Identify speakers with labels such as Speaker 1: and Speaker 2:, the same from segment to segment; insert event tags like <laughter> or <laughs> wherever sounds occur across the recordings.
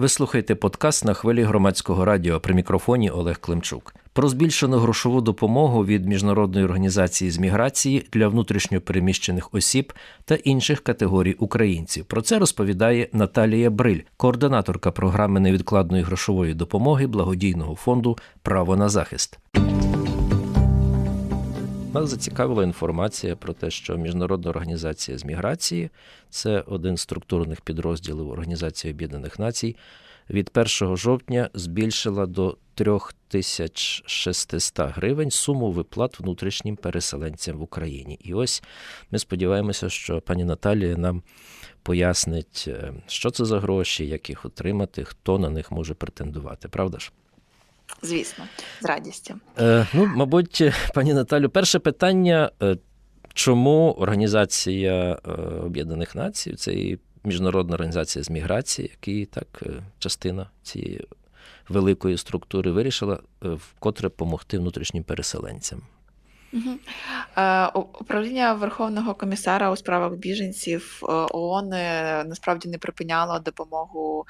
Speaker 1: Ви слухаєте подкаст на хвилі громадського радіо при мікрофоні Олег Климчук. Про збільшену грошову допомогу від міжнародної організації з міграції для внутрішньопереміщених осіб та інших категорій українців. Про це розповідає Наталія Бриль, координаторка програми невідкладної грошової допомоги благодійного фонду Право на захист. Нас зацікавила інформація про те, що Міжнародна організація з міграції це один з структурних підрозділів Організації Об'єднаних Націй. Від 1 жовтня збільшила до 3600 гривень суму виплат внутрішнім переселенцям в Україні. І ось ми сподіваємося, що пані Наталія нам пояснить, е, що це за гроші, як їх отримати, хто на них може претендувати. Правда ж?
Speaker 2: Звісно, з радістю.
Speaker 1: Е, ну, мабуть, <laughs> пані Наталю, перше питання: е, чому Організація е, Об'єднаних Націй, це і міжнародна організація з міграції, які так е, частина цієї великої структури вирішила вкотре допомогти внутрішнім переселенцям?
Speaker 2: Е, управління Верховного комісара у справах біженців е, ООН е, насправді не припиняло допомогу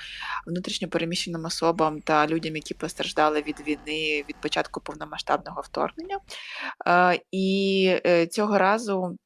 Speaker 2: внутрішньопереміщеним особам та людям, які постраждали від війни від початку повномасштабного вторгнення. Е, і цього разу.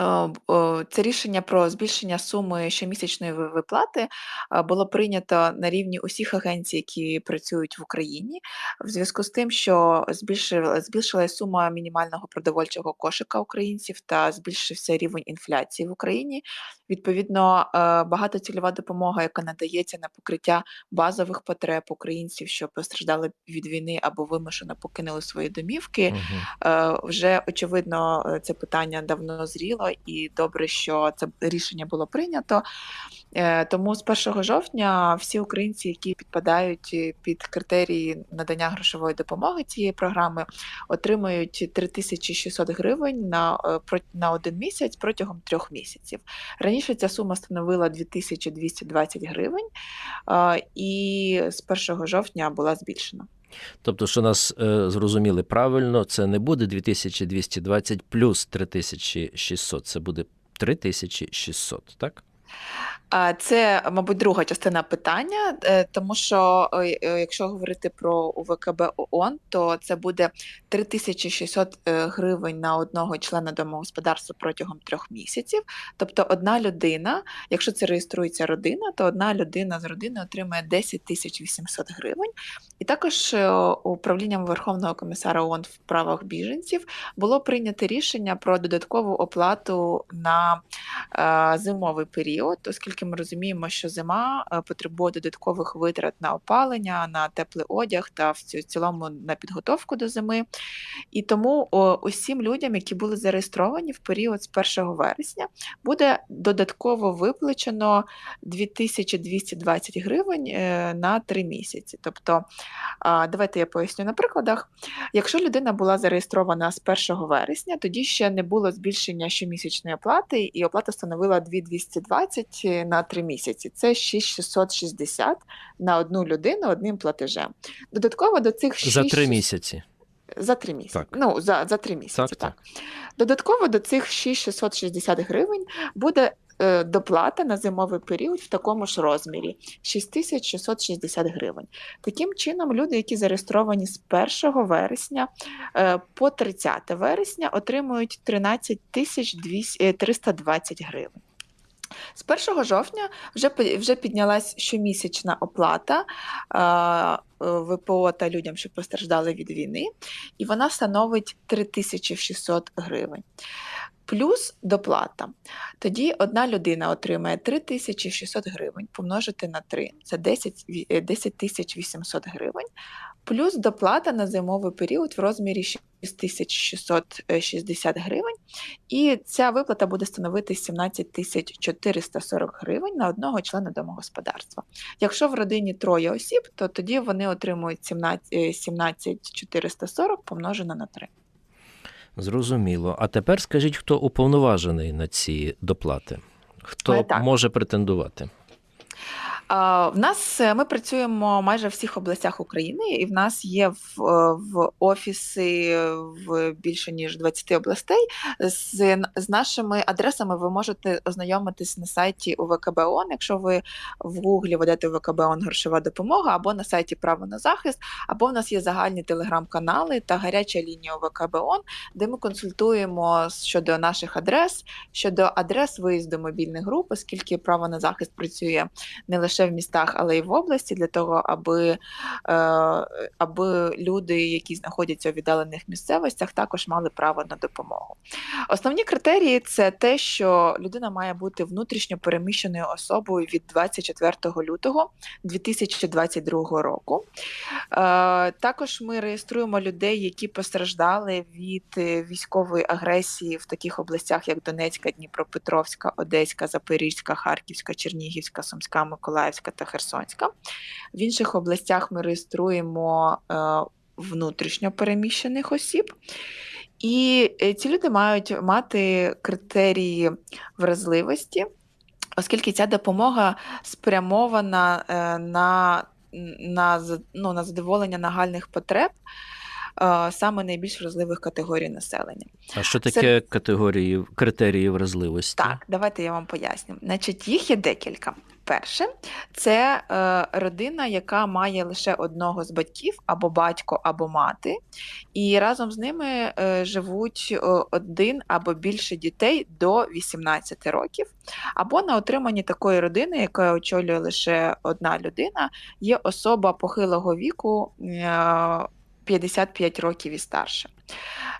Speaker 2: Е, е, Це рішення про збільшення суми щомісячної ви- виплати е, було прийнято на рівні усіх агенцій, які працюють в Україні, в зв'язку з тим, що збільшила збільшилась сума мінімального продовольчого кошика українців та збільшився рівень інфляції в Україні. Відповідно, е, багатоцільова допомога, яка надається на покриття базових потреб українців, що постраждали від війни або вимушено покинули свої домівки.
Speaker 1: Угу.
Speaker 2: Е, Вже очевидно, е, це питання давно зріло, і добре, що це рішення було прийнято. Е, Тому з 1 жовтня всі українці, які підпадають е, під критерії надання грошової допомоги цієї програми, отримують 3600 гривень на, е, на один місяць протягом трьох місяців. Раніше ця сума становила 2220 гривень, і з 1 жовтня була збільшена.
Speaker 1: Тобто, що нас е, зрозуміли правильно, це не буде 2220 плюс 3600, це буде 3600, так?
Speaker 2: Це, мабуть, друга частина питання, е, тому що якщо говорити про УВКБ ООН, то це буде 3600 е, гривень на одного члена домогосподарства протягом трьох місяців. Тобто одна людина, якщо це реєструється родина, то одна людина з родини отримує 10 тисяч 800 гривень. І також е, управлінням Верховного комісара ООН в правах біженців було прийнято рішення про додаткову оплату на зимовий період, оскільки ми розуміємо, що зима е, потребує додаткових витрат на опалення, на теплий одяг та в цілому на підготовку до зими. І тому усім людям, які були зареєстровані в період з 1 вересня, буде додатково виплачено 2220 гривень е, на 3 місяці. Тобто, давайте я поясню на прикладах. Якщо людина була зареєстрована з 1 вересня, тоді ще не було збільшення щомісячної оплати, і оплата становила 2220 на 3 місяці. Це 6660 на одну людину одним платежем. Додатково до цих
Speaker 1: За три місяці.
Speaker 2: За три місяці.
Speaker 1: Так.
Speaker 2: Ну, за, за три місяці,
Speaker 1: Так,
Speaker 2: так.
Speaker 1: так.
Speaker 2: Додатково до цих 6660 гривень буде е, доплата на зимовий період в такому ж розмірі 6660 гривень. Таким чином, люди, які зареєстровані з 1 вересня е, по 30 вересня, отримують 13 тисяч 320 гривень. З 1 жовтня вже, вже піднялась щомісячна оплата е, ВПО та людям, що постраждали від війни, і вона становить 3600 гривень. Плюс доплата. Тоді одна людина отримає 3600 гривень помножити на 3, це 10, ві- е, 10 800 гривень, плюс доплата на зимовий період в розмірі 6660 гривень. І ця виплата буде становити 17 440 гривень на одного члена домогосподарства. Якщо в родині троє осіб, то тоді вони отримують 17, е, 17 440 помножено на 3.
Speaker 1: Зрозуміло. А тепер скажіть, хто уповноважений на ці доплати? Хто
Speaker 2: Е,
Speaker 1: може претендувати?
Speaker 2: В нас е, ми працюємо майже в всіх областях України, і в нас є в, е, в офіси в більше ніж 20 областей. З, з нашими адресами ви можете ознайомитись на сайті УВКБ ООН, якщо ви в Гуглі ведете УВКБ ООН грошова допомога, або на сайті Право на захист, або в нас є загальні телеграм-канали та гаряча лінія УВКБ де ми консультуємо щодо наших адрес, щодо адрес виїзду мобільних груп, оскільки право на захист працює не лише в містах, але й в області, для того, аби, е, аби люди, які знаходяться у віддалених місцевостях, також мали право на допомогу. Основні критерії це те, що людина має бути внутрішньо переміщеною особою від 24 лютого 2022 року. Е, Також ми реєструємо людей, які постраждали від е, військової агресії в таких областях, як Донецька, Дніпропетровська, Одеська, Запорізька, Харківська, Чернігівська, Сумська, Миколаївська та Херсонська. В інших областях ми реєструємо е, внутрішньо переміщених осіб. І е, ці люди мають мати критерії вразливості, оскільки ця допомога спрямована е, на, на, ну, на задоволення нагальних потреб саме найбільш вразливих категорій населення.
Speaker 1: А що
Speaker 2: Це-
Speaker 1: таке категорії критерії вразливості?
Speaker 2: Так, давайте я вам поясню. Значить, їх є декілька. Перше, це е, родина, яка має лише одного з батьків, або батько, або мати, і разом з ними е, живуть е, один або більше дітей до 18 років. Або на отриманні такої родини, яка очолює лише одна людина, є особа похилого віку е, 55 років і старше.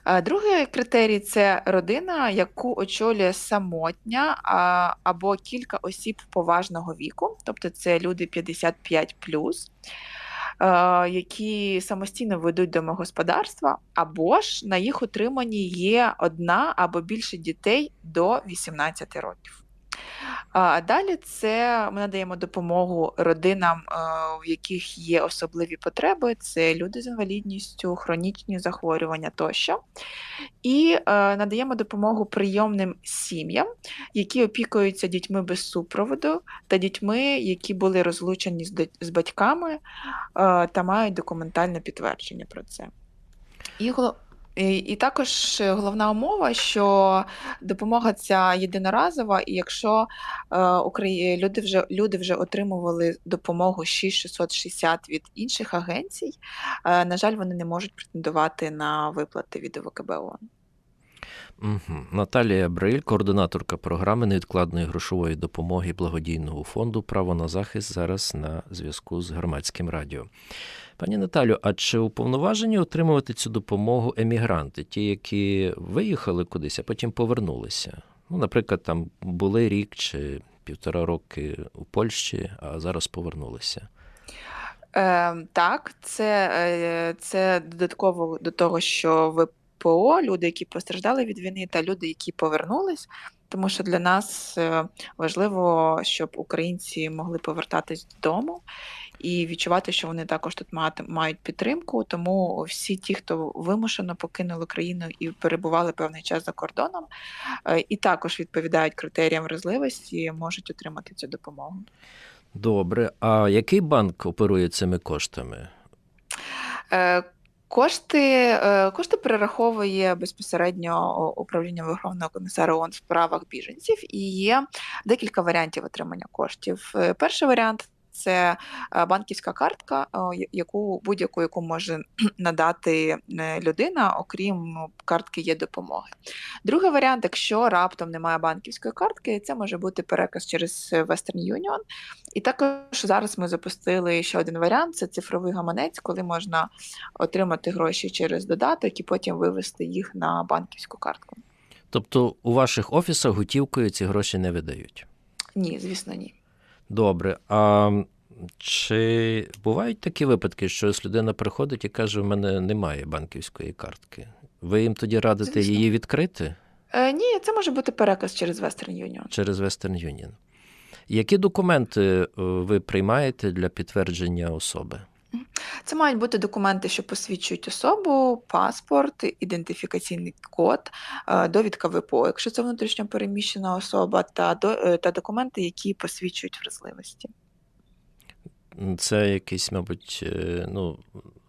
Speaker 2: Е, Другий критерій це родина, яку очолює самотня або кілька осіб поважного віку, тобто це люди 55 які самостійно ведуть домогосподарства, або ж на їх утриманні є одна або більше дітей до 18 років. А далі це ми надаємо допомогу родинам, е, в яких є особливі потреби, це люди з інвалідністю, хронічні захворювання тощо. І е, надаємо допомогу прийомним сім'ям, які опікуються дітьми без супроводу та дітьми, які були розлучені з, батьками е, та мають документальне підтвердження про це. І, і, також головна умова, що допомога ця єдиноразова, і якщо е, люди, вже, люди вже отримували допомогу 6660 від інших агенцій, е, на жаль, вони не можуть претендувати на виплати від ОВКБ ООН.
Speaker 1: Угу. Наталія Бриль, координаторка програми невідкладної грошової допомоги благодійного фонду Право на захист зараз на зв'язку з громадським радіо. Пані Наталю, а чи уповноважені отримувати цю допомогу емігранти, ті, які виїхали кудись, а потім повернулися? Ну, наприклад, там були рік чи півтора роки у Польщі, а зараз повернулися.
Speaker 2: Е, так, це, е, це додатково до того, що ВПО, люди, які постраждали від війни, та люди, які повернулись. Тому що для нас е, важливо, щоб українці могли повертатись додому і відчувати, що вони також тут мають підтримку. Тому всі ті, хто вимушено покинули країну і перебували певний час за кордоном, е, і також відповідають критеріям вразливості, можуть отримати цю допомогу.
Speaker 1: Добре. А який банк оперує цими коштами?
Speaker 2: Е, Кошти, е, кошти перераховує безпосередньо управління Верховного комісара ООН в справах біженців, і є декілька варіантів отримання коштів. Перший варіант це е, банківська картка, яку будь-яку, яку може <clears throat> надати е, людина, окрім картки є допомоги. Другий варіант, якщо раптом немає банківської картки, це може бути переказ через е, Western Union. І також зараз ми запустили ще один варіант: це цифровий гаманець, коли можна отримати гроші через додаток і потім вивести їх на банківську картку.
Speaker 1: Тобто у ваших офісах готівкою ці гроші не видають?
Speaker 2: Ні, звісно, ні.
Speaker 1: Добре. А чи бувають такі випадки, що ось людина приходить і каже, у мене немає банківської картки? Ви їм тоді радите
Speaker 2: Звісно.
Speaker 1: її відкрити
Speaker 2: Е, ні, це може бути переказ через Western Union.
Speaker 1: через Western Union? Які документи е, ви приймаєте для підтвердження особи?
Speaker 2: Це мають бути документи, що посвідчують особу, паспорт, ідентифікаційний код, е, довідка ВПО, якщо це внутрішньо переміщена особа, та, е, та документи, які посвідчують вразливості.
Speaker 1: Це якийсь, мабуть, е, ну,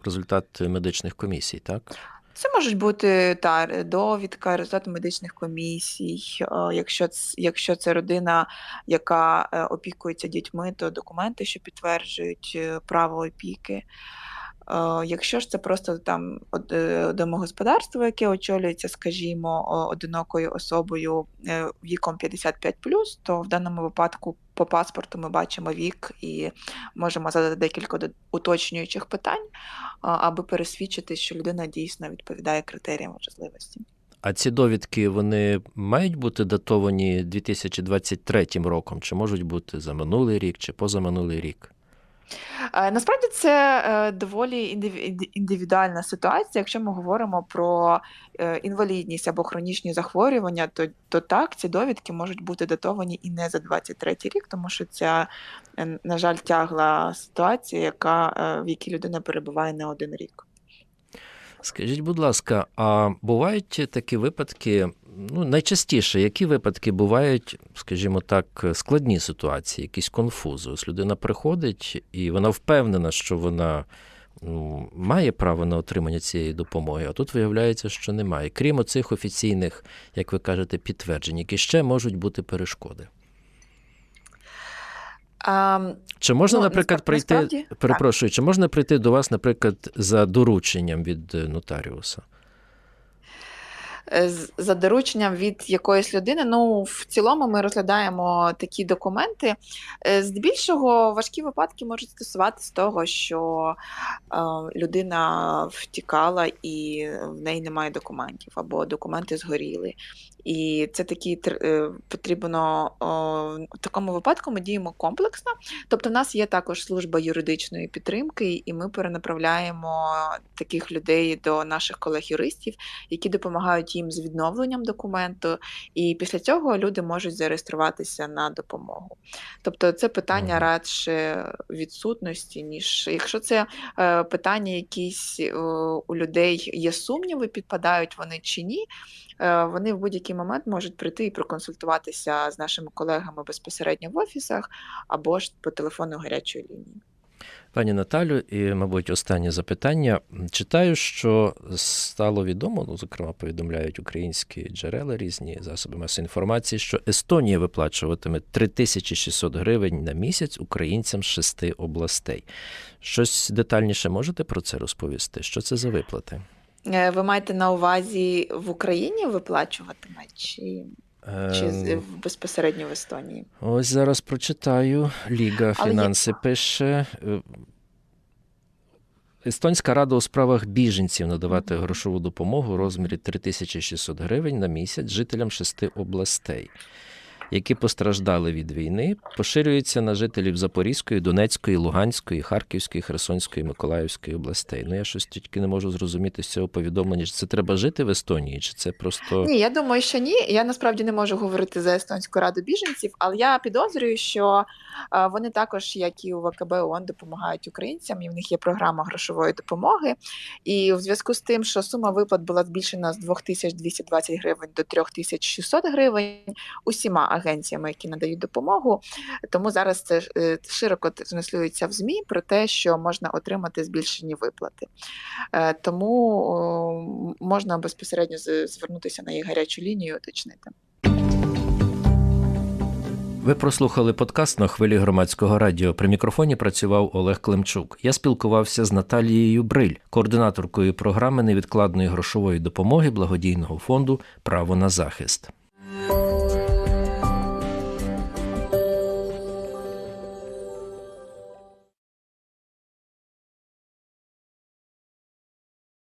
Speaker 1: результат медичних комісій, так?
Speaker 2: Це можуть бути та довідка, результати медичних комісій. е, Якщо якщо це родина, яка е, опікується дітьми, то документи, що підтверджують е, право опіки. Якщо ж це просто там од- домогосподарство, яке очолюється, скажімо, одинокою особою е, віком 55+, то в даному випадку по паспорту ми бачимо вік і можемо задати декілька уточнюючих питань, аби пересвідчити, що людина дійсно відповідає критеріям важливості.
Speaker 1: А ці довідки вони мають бути датовані 2023 роком, чи можуть бути за минулий рік, чи позаминулий рік?
Speaker 2: Е, Насправді це е, доволі індивідуальна ситуація. Якщо ми говоримо про е, інвалідність або хронічні захворювання, то, то так, ці довідки можуть бути датовані і не за 23 рік, тому що ця, на жаль, тягла ситуація, яка, в якій людина перебуває не один рік.
Speaker 1: Скажіть, будь ласка, а бувають такі випадки, ну, найчастіше, які випадки бувають, скажімо так, складні ситуації, якісь конфузи? Ось людина приходить і вона впевнена, що вона ну, має право на отримання цієї допомоги, а тут виявляється, що немає. Крім оцих офіційних, як ви кажете, підтверджень, які ще можуть бути перешкоди.
Speaker 2: А,
Speaker 1: Чи можна,
Speaker 2: Ну,
Speaker 1: наприклад, прийти,
Speaker 2: насправді, так.
Speaker 1: перепрошую, чи можна прийти до вас, наприклад, за дорученням від е, нотаріуса?
Speaker 2: Е, за дорученням від якоїсь людини. Ну, в цілому ми розглядаємо такі документи. Е, Здебільшого важкі випадки можуть стосуватися того, що людина втікала і в неї немає документів, або документи згоріли. І це такі е, потрібно о, в такому випадку ми діємо комплексно. Тобто, в нас є також служба юридичної підтримки, і ми перенаправляємо таких людей до наших колег-юристів, які допомагають їм з відновленням документу, і після цього люди можуть зареєструватися на допомогу. Тобто це питання
Speaker 1: Мгм.
Speaker 2: радше відсутності, ніж якщо це е, питання якісь е, у людей є сумніви, підпадають вони чи ні. Е, Вони в будь-який момент можуть прийти і проконсультуватися з нашими колегами безпосередньо в офісах або ж по телефону гарячої лінії.
Speaker 1: Пані Наталю, і, мабуть, останнє запитання. Читаю, що стало відомо, ну, зокрема, повідомляють українські джерела, різні засоби масової інформації, що Естонія виплачуватиме 3600 гривень на місяць українцям з шести областей. Щось детальніше можете про це розповісти? Що це за виплати?
Speaker 2: Е, Ви маєте на увазі в Україні виплачуватиме чи, чи
Speaker 1: Ем,
Speaker 2: безпосередньо в Естонії?
Speaker 1: Ось зараз прочитаю. Ліга
Speaker 2: Але
Speaker 1: Фінанси пише. е, Естонська рада у справах біженців надавати грошову допомогу у розмірі 3600 гривень на місяць жителям шести областей, які постраждали від війни, поширюється на жителів Запорізької, Донецької, Луганської, Харківської, Херсонської, Миколаївської областей. Ну я щось тільки не можу зрозуміти з цього повідомлення. Чи це треба жити в Естонії, чи це просто
Speaker 2: Ні, я думаю, що ні. Я насправді не можу говорити за Естонську раду біженців, але я підозрюю, що е, вони також, як і у ВКБ ООН, допомагають українцям, і в них є програма грошової допомоги. І в зв'язку з тим, що сума виплат була збільшена з 2220 гривень до 3600 гривень усіма агенціями, які надають допомогу. Тому зараз це е, широко транслюється в ЗМІ про те, що можна отримати збільшені виплати. Е, Тому можна безпосередньо звернутися на їх гарячу лінію і уточнити.
Speaker 1: Ви прослухали подкаст на хвилі громадського радіо. При мікрофоні працював Олег Климчук. Я спілкувався з Наталією Бриль, координаторкою програми невідкладної грошової допомоги благодійного фонду Право на захист.